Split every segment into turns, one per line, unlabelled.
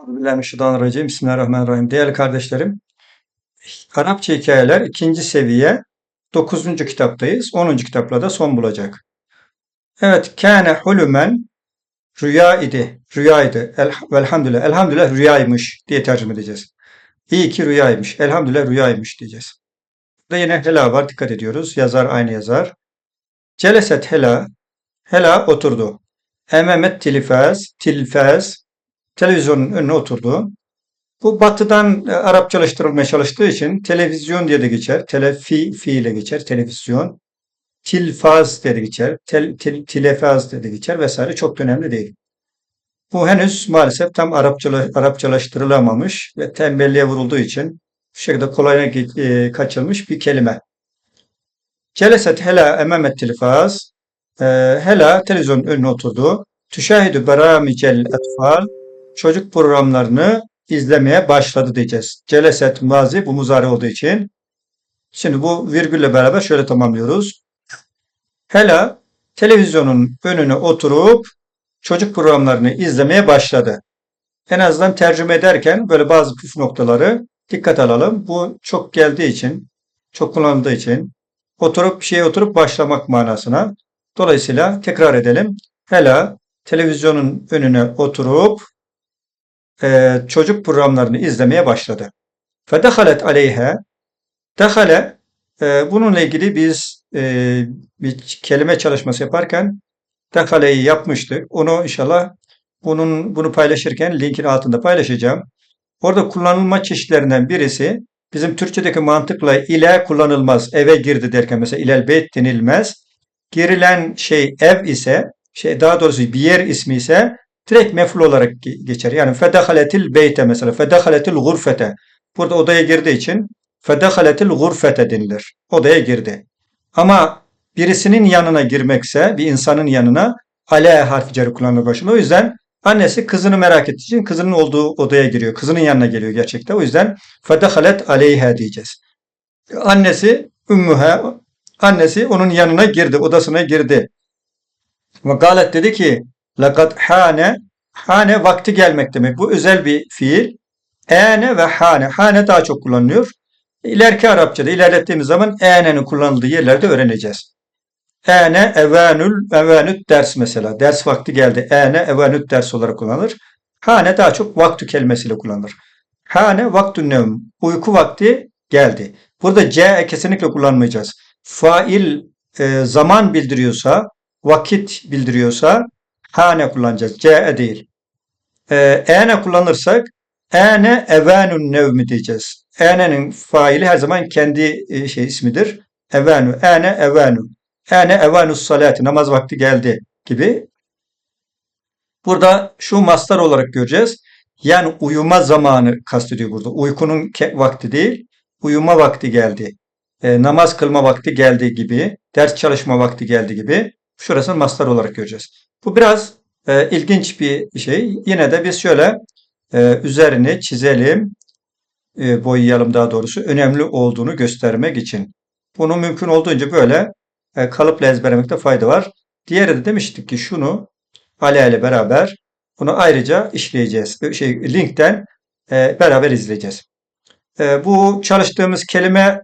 Euzubillahimineşşeytanirracim. Bismillahirrahmanirrahim. Değerli kardeşlerim, Arapça hikayeler ikinci seviye 9. kitaptayız. 10. kitapla da son bulacak. Evet, kâne hulümen rüya idi. Rüyaydı. El, velhamdülillah. Elhamdülillah rüyaymış diye tercüme edeceğiz. İyi ki rüyaymış. Elhamdülillah rüyaymış diyeceğiz. Burada yine hela var. Dikkat ediyoruz. Yazar aynı yazar. Celeset hela. Hela oturdu. Ememet tilfaz. Tilfaz televizyonun önüne oturdu. Bu batıdan e, Arapçalaştırılmaya çalıştığı için televizyon diye de geçer. Telefi fiile geçer. Televizyon. Tilfaz diye de geçer. Tel, til, tilefaz diye de geçer vesaire. Çok önemli değil. Bu henüz maalesef tam Arapçala, Arapçalaştırılamamış ve tembelliğe vurulduğu için bu şekilde kolayına e, kaçılmış bir kelime. Celeset hela ememet tilfaz. E, hela televizyonun önüne oturdu. Tüşahidü beramicel etfal çocuk programlarını izlemeye başladı diyeceğiz. Celeset mazi bu muzari olduğu için. Şimdi bu virgülle beraber şöyle tamamlıyoruz. Hela televizyonun önüne oturup çocuk programlarını izlemeye başladı. En azından tercüme ederken böyle bazı püf noktaları dikkat alalım. Bu çok geldiği için, çok kullanıldığı için oturup bir şeye oturup başlamak manasına. Dolayısıyla tekrar edelim. Hela televizyonun önüne oturup e, çocuk programlarını izlemeye başladı. Fedehalet aleyhe Dehale e, bununla ilgili biz e, bir kelime çalışması yaparken dehaleyi yapmıştık. Onu inşallah bunun bunu paylaşırken linkin altında paylaşacağım. Orada kullanılma çeşitlerinden birisi bizim Türkçedeki mantıkla ile kullanılmaz. Eve girdi derken mesela ilel beyt denilmez. Girilen şey ev ise şey daha doğrusu bir yer ismi ise direkt meful olarak geçer. Yani fedahaletil beyte mesela fedahaletil gurfete. Burada odaya girdiği için fedahaletil gurfete denilir. Odaya girdi. Ama birisinin yanına girmekse bir insanın yanına ale harfi ceri kullanılır başında. O yüzden annesi kızını merak ettiği için kızının olduğu odaya giriyor. Kızının yanına geliyor gerçekten. O yüzden fedahalet aleyhe diyeceğiz. Annesi ümmühe annesi onun yanına girdi, odasına girdi. Ve galet dedi ki Lakat hane hane vakti gelmek demek. Bu özel bir fiil. Ene ve hane. Hane daha çok kullanılıyor. İleriki Arapçada ilerlettiğimiz zaman ene'nin kullanıldığı yerlerde öğreneceğiz. Ene evanül evanüt ders mesela. Ders vakti geldi. Ene evanüt ders olarak kullanılır. Hane daha çok vakti kelimesiyle kullanılır. Hane vaktü nevm. Uyku vakti geldi. Burada ce kesinlikle kullanmayacağız. Fail e, zaman bildiriyorsa, vakit bildiriyorsa hane kullanacağız. Ce değil. Ee, ene kullanırsak ene evanun nevmi diyeceğiz. Ene'nin faili her zaman kendi e, şey ismidir. Evanu, ene evanu. Ene evanus salati, namaz vakti geldi gibi. Burada şu mastar olarak göreceğiz. Yani uyuma zamanı kastediyor burada. Uykunun vakti değil, uyuma vakti geldi. E, namaz kılma vakti geldi gibi, ders çalışma vakti geldi gibi. Şurasını mastar olarak göreceğiz. Bu biraz e, ilginç bir şey. Yine de biz şöyle e, üzerini çizelim, e, boyayalım daha doğrusu. Önemli olduğunu göstermek için. Bunu mümkün olduğunca böyle e, kalıpla ezberlemekte fayda var. Diğeri de demiştik ki şunu Ale ile beraber bunu ayrıca işleyeceğiz. Şey, linkten e, beraber izleyeceğiz. E, bu çalıştığımız kelime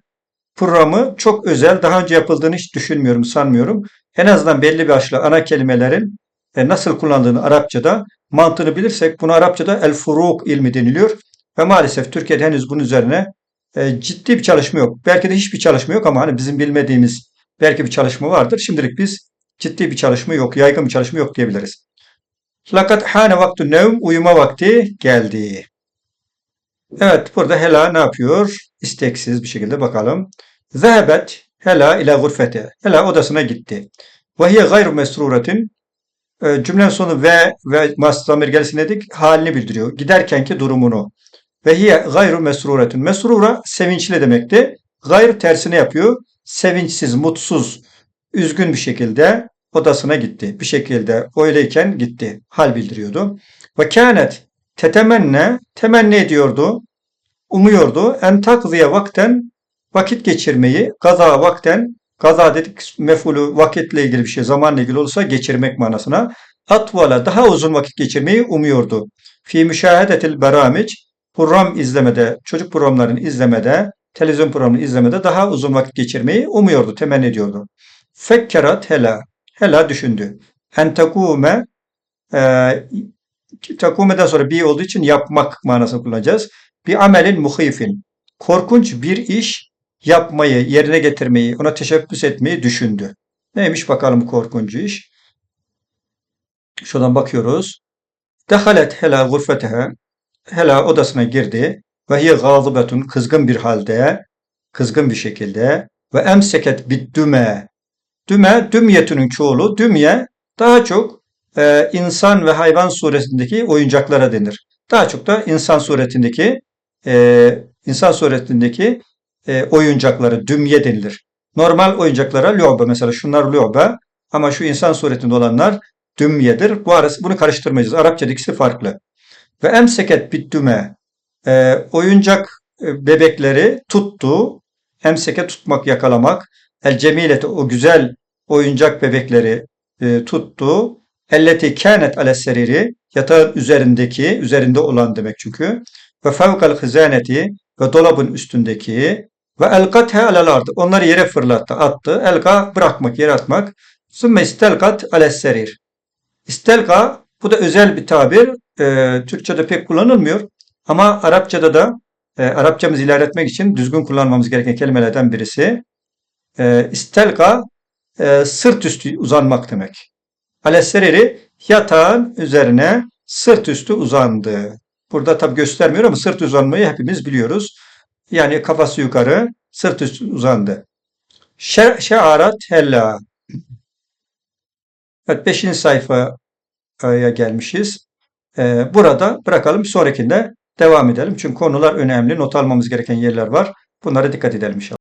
programı çok özel. Daha önce yapıldığını hiç düşünmüyorum, sanmıyorum. En azından belli başlı ana kelimelerin e, nasıl kullandığını Arapçada mantığını bilirsek buna Arapçada el furuk ilmi deniliyor. Ve maalesef Türkiye'de henüz bunun üzerine e, ciddi bir çalışma yok. Belki de hiçbir çalışma yok ama hani bizim bilmediğimiz belki bir çalışma vardır. Şimdilik biz ciddi bir çalışma yok, yaygın bir çalışma yok diyebiliriz. Lakat hane vaktu nevm uyuma vakti geldi. Evet burada Hela ne yapıyor? İsteksiz bir şekilde bakalım. Zehebet Hela ile gurfete. Hela odasına gitti. Ve hiye gayru mesruretin e, cümlenin sonu ve ve mastamir gelsin dedik halini bildiriyor. Giderkenki durumunu. Ve hiye gayru mesruretun. Mesrura sevinçli demekti. Gayr tersini yapıyor. Sevinçsiz, mutsuz, üzgün bir şekilde odasına gitti. Bir şekilde öyleyken gitti. Hal bildiriyordu. Ve kânet tetemenne temenni ediyordu. Umuyordu. En takziye vakten vakit geçirmeyi, gaza vakten Gaza dedik mefulü vakitle ilgili bir şey, zamanla ilgili olursa geçirmek manasına. Atvala daha uzun vakit geçirmeyi umuyordu. fi müşahedetil beramic program izlemede, çocuk programlarını izlemede, televizyon programını izlemede daha uzun vakit geçirmeyi umuyordu, temenni ediyordu. Fekkerat hela, hela düşündü. En tekume e, takumeden sonra bir olduğu için yapmak manasını kullanacağız. Bir amelin muhifin. Korkunç bir iş yapmayı, yerine getirmeyi, ona teşebbüs etmeyi düşündü. Neymiş bakalım korkunç iş? Şuradan bakıyoruz. Dehalet hela gurfetehe. Hela odasına girdi. Ve hiye gazibetun kızgın bir halde, kızgın bir şekilde. Ve emseket biddüme. Düme, dümyetünün çoğulu. Dümye daha çok e, insan ve hayvan suresindeki oyuncaklara denir. Daha çok da insan suretindeki e, insan suretindeki e, oyuncakları dümye denilir. Normal oyuncaklara lü'be mesela şunlar lü'be ama şu insan suretinde olanlar dümyedir. Bu arası bunu karıştırmayacağız. Arapçada ikisi farklı. Ve emseket biddüme e, oyuncak e, bebekleri tuttu. Emseke tutmak, yakalamak. El cemilete o güzel oyuncak bebekleri e, tuttu. Elleti kânet ale seriri yatağın üzerindeki, üzerinde olan demek çünkü. Ve fevkal hizaneti ve dolabın üstündeki ve elkathe alel ardı. Onları yere fırlattı, attı. Elka bırakmak, yere atmak. Sümme istelkat ale serir. İstelka bu da özel bir tabir. E, Türkçe'de pek kullanılmıyor. Ama Arapçada da e, Arapçamızı ilerletmek için düzgün kullanmamız gereken kelimelerden birisi. E, istelka e, sırt üstü uzanmak demek. Alesereri yatağın üzerine sırt üstü uzandı. Burada tabi göstermiyor ama sırt uzanmayı hepimiz biliyoruz. Yani kafası yukarı, sırt üstü uzandı. Şe şearat hella. Evet 5. sayfaya gelmişiz. Ee, burada bırakalım sonrakinde devam edelim. Çünkü konular önemli. Not almamız gereken yerler var. Bunlara dikkat edelim inşallah.